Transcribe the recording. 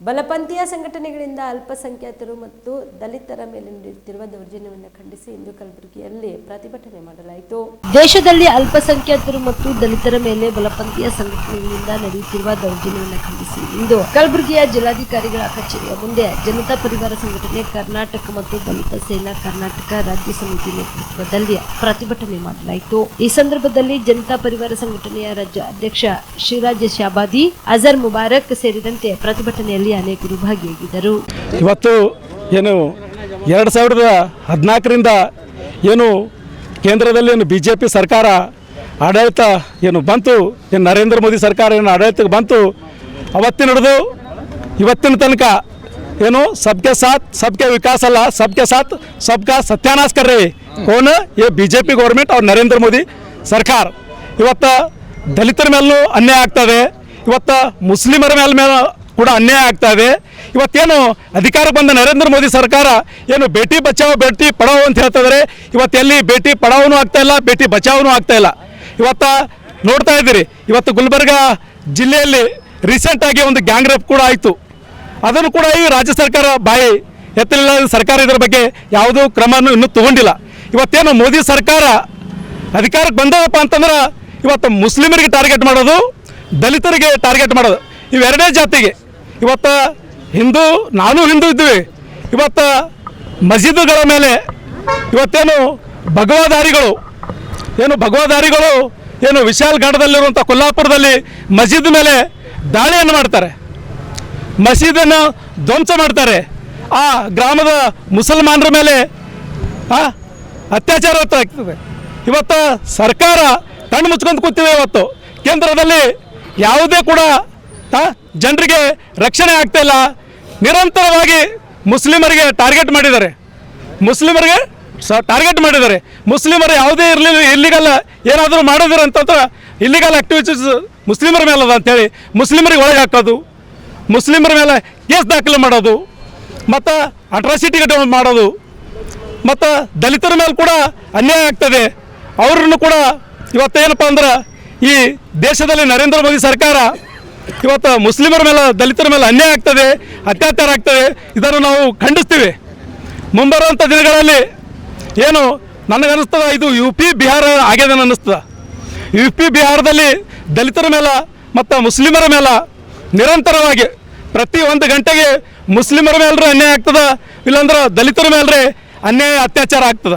ಬಲಪಂಥೀಯ ಸಂಘಟನೆಗಳಿಂದ ಅಲ್ಪಸಂಖ್ಯಾತರು ಮತ್ತು ದಲಿತರ ಮೇಲೆ ನಡೆಯುತ್ತಿರುವ ದೌರ್ಜನ್ಯವನ್ನು ಖಂಡಿಸಿ ಇಂದು ಕಲಬುರಗಿಯಲ್ಲಿ ಪ್ರತಿಭಟನೆ ಮಾಡಲಾಯಿತು. ದೇಶದಲ್ಲಿ ಅಲ್ಪಸಂಖ್ಯಾತರು ಮತ್ತು ದಲಿತರ ಮೇಲೆ ಬಲಪಂಥೀಯ ಸಂಘಟನೆಗಳಿಂದ ನಡೆಯುತ್ತಿರುವ ದೌರ್ಜನ್ಯವನ್ನು ಖಂಡಿಸಿ ಇಂದು ಕಲಬುರಗಿಯ ಜಿಲ್ಲಾಧಿಕಾರಿಗಳ ಕಚೇರಿಯ ಮುಂದೆ ಜನತಾ ಪರಿವಾರ ಸಂಘಟನೆ ಕರ್ನಾಟಕ ಮತ್ತು ದಲಿತ ಸೇನಾ ಕರ್ನಾಟಕ ರಾಜ್ಯ ಸಮಿತಿ ನೇತೃತ್ವದಲ್ಲಿ ಪ್ರತಿಭಟನೆ ಮಾಡಲಾಯಿತು. ಈ ಸಂದರ್ಭದಲ್ಲಿ ಜನತಾ ಪರಿವಾರ ಸಂಘಟನೆಯ ರಾಜ್ಯ ಅಧ್ಯಕ್ಷ ಶಿವರಾಜ ಶಾಬಾದಿ ಅಜರ್ ಮುಬಾರಕ್ ಸೇರಿದಂತೆ ಪ್ರತಿಭಟನೆಯಲ್ಲಿ ಅನೇಕರು ಭಾಗಿಯಾಗಿದ್ದರು ಇವತ್ತು ಏನು ಎರಡು ಸಾವಿರದ ಹದಿನಾಲ್ಕರಿಂದ ಏನು ಕೇಂದ್ರದಲ್ಲಿ ಏನು ಬಿ ಜೆ ಪಿ ಸರ್ಕಾರ ಆಡಳಿತ ಏನು ಬಂತು, ಏನು ನರೇಂದ್ರ ಮೋದಿ ಸರ್ಕಾರ ಏನು ಆಡಳಿತಕ್ಕೆ ಬಂತು, ಅವತ್ತಿನ ಹಿಡಿದು ಇವತ್ತಿನ ತನಕ ಏನು ಸಬ್ಕೆ ಸಾಥ್, ಸಬ್ಕೆ ವಿಕಾಸ ಅಲ್ಲ, ಸಬ್ಕೆ ಸಾಥ್, ಸಬ್ಕಾ ಸತ್ಯಾನಾಶ ಕರ್ರಿ ರೇ ಏ ಬಿ ಜೆ ಪಿ ಗೌರ್ಮೆಂಟ್ ಅವ್ರು ನರೇಂದ್ರ ಮೋದಿ ಸರ್ಕಾರ. ಇವತ್ತು ದಲಿತರ ಮೇಲೂ ಅನ್ಯಾಯ ಆಗ್ತದೆ, ಇವತ್ತು ಮುಸ್ಲಿಮರ ಮೇಲೆ ಮೇಲೆ ಕೂಡ ಅನ್ಯಾಯ ಆಗ್ತಾ ಇದೆ. ಇವತ್ತೇನು ಅಧಿಕಾರಕ್ಕೆ ಬಂದ ನರೇಂದ್ರ ಮೋದಿ ಸರ್ಕಾರ ಏನು ಬೇಟಿ ಬಚಾವ್ ಬೇಟಿ ಪಡಾವ್ ಅಂತ ಹೇಳ್ತಾ ಇವತ್ತೆಲ್ಲಿ ಬೇಟಿ ಪಡಾವನು ಆಗ್ತಾ ಇಲ್ಲ, ಬೇಟಿ ಬಚಾವನು ಆಗ್ತಾ ಇಲ್ಲ. ಇವತ್ತ ನೋಡ್ತಾ ಇದ್ದೀರಿ, ಇವತ್ತು ಗುಲ್ಬರ್ಗ ಜಿಲ್ಲೆಯಲ್ಲಿ ರೀಸೆಂಟಾಗಿ ಒಂದು ಗ್ಯಾಂಗ್ ರೇಪ್ ಕೂಡ ಆಯಿತು. ಅದನ್ನು ಕೂಡ ಈ ರಾಜ್ಯ ಸರ್ಕಾರ ಬಾಯಿ ಎತ್ತಲಿಲ್ಲ, ಸರ್ಕಾರ ಇದರ ಬಗ್ಗೆ ಯಾವುದೂ ಕ್ರಮನೂ ಇನ್ನೂ ತಗೊಂಡಿಲ್ಲ. ಇವತ್ತೇನು ಮೋದಿ ಸರ್ಕಾರ ಅಧಿಕಾರಕ್ಕೆ ಬಂದದಪ್ಪ ಅಂತಂದ್ರೆ, ಇವತ್ತು ಮುಸ್ಲಿಮರಿಗೆ ಟಾರ್ಗೆಟ್ ಮಾಡೋದು, ದಲಿತರಿಗೆ ಟಾರ್ಗೆಟ್ ಮಾಡೋದು, ಇವೆರಡೇ ಜಾತಿಗೆ. ಇವತ್ತು ಹಿಂದೂ, ನಾನು ಹಿಂದೂ ಇದ್ದೀವಿ. ಇವತ್ತು ಮಸೀದುಗಳ ಮೇಲೆ ಇವತ್ತೇನು ಭಗವದಾರಿಗಳು, ಏನು ಭಗವದಾರಿಗಳು, ಏನು ವಿಶಾಲ್ಗಢದಲ್ಲಿರುವಂಥ ಕೊಲ್ಲಾಪುರದಲ್ಲಿ ಮಸೀದ್ ಮೇಲೆ ದಾಳಿಯನ್ನು ಮಾಡ್ತಾರೆ. ಮಸೀದನ್ನು ಧ್ವಂಸ ಮಾಡ್ತಾರೆ. ಆ ಗ್ರಾಮದ ಮುಸಲ್ಮಾನರ ಮೇಲೆ ಅತ್ಯಾಚಾರ ಆಗ್ತದೆ. ಇವತ್ತು ಸರ್ಕಾರ ಕಣ್ಣು ಮುಚ್ಕೊಂಡು ಕೂತಿದೆ ಇವತ್ತು. ಕೇಂದ್ರದಲ್ಲಿ ಯಾವುದೇ ಕೂಡ ಜನರಿಗೆ ರಕ್ಷಣೆ ಆಗ್ತಾ ಇಲ್ಲ. ನಿರಂತರವಾಗಿ ಮುಸ್ಲಿಮರಿಗೆ ಟಾರ್ಗೆಟ್ ಮಾಡಿದ್ದಾರೆ. ಮುಸ್ಲಿಮರಿಗೆ ಟಾರ್ಗೆಟ್ ಮಾಡಿದ್ದಾರೆ. ಮುಸ್ಲಿಮರು ಯಾವುದೇ ಇರಲಿಲ್ಲ ಇಲ್ಲಿಗಲ್ಲ ಏನಾದರೂ ಮಾಡಿದ್ರೆ ಅಂತಂದ್ರೆ ಇಲ್ಲಿಗಲ್ ಆಕ್ಟಿವಿಟೀಸ್ ಮುಸ್ಲಿಮರ ಮೇಲೆ ಅದ ಅಂತೇಳಿ ಮುಸ್ಲಿಮರಿಗೆ ಒಳಗೆ ಹಾಕೋದು. ಮುಸ್ಲಿಮರ ಮೇಲೆ ಕೇಸ್ ದಾಖಲೆ ಮಾಡೋದು. ಮತ್ತು ಅಟ್ರಾಸಿಟಿ ಮಾಡೋದು. ಮತ್ತು ದಲಿತರ ಮೇಲೆ ಕೂಡ ಅನ್ಯಾಯ ಆಗ್ತದೆ. ಅವ್ರನ್ನು ಕೂಡ ಇವತ್ತೇನಪ್ಪ ಅಂದ್ರೆ ಈ ದೇಶದಲ್ಲಿ ನರೇಂದ್ರ ಮೋದಿ ಸರ್ಕಾರ ಇವತ್ತು ಮುಸ್ಲಿಮರ ಮೇಲೆ, ದಲಿತರ ಮೇಲೆ ಅನ್ಯಾಯ ಆಗ್ತದೆ, ಅತ್ಯಾಚಾರ ಆಗ್ತದೆ, ಇದನ್ನು ನಾವು ಖಂಡಿಸ್ತೀವಿ. ಮುಂಬರುವಂಥ ದಿನಗಳಲ್ಲಿ ಏನು ನನಗನ್ನಿಸ್ತದ ಇದು ಯು ಪಿ ಬಿಹಾರ ಆಗ್ಯದ ಅನ್ನಿಸ್ತದ. ಯು ಪಿ ಬಿಹಾರದಲ್ಲಿ ದಲಿತರ ಮೇಲೆ ಮತ್ತು ಮುಸ್ಲಿಮರ ಮೇಲೆ ನಿರಂತರವಾಗಿ ಪ್ರತಿ ಒಂದು ಗಂಟೆಗೆ ಮುಸ್ಲಿಮರ ಮೇಲ್ರೆ ಅನ್ಯಾಯ ಆಗ್ತದೆ, ಇಲ್ಲಾಂದ್ರೆ ದಲಿತರ ಮೇಲ್ರೆ ಅನ್ಯಾಯ, ಅತ್ಯಾಚಾರ ಆಗ್ತದ.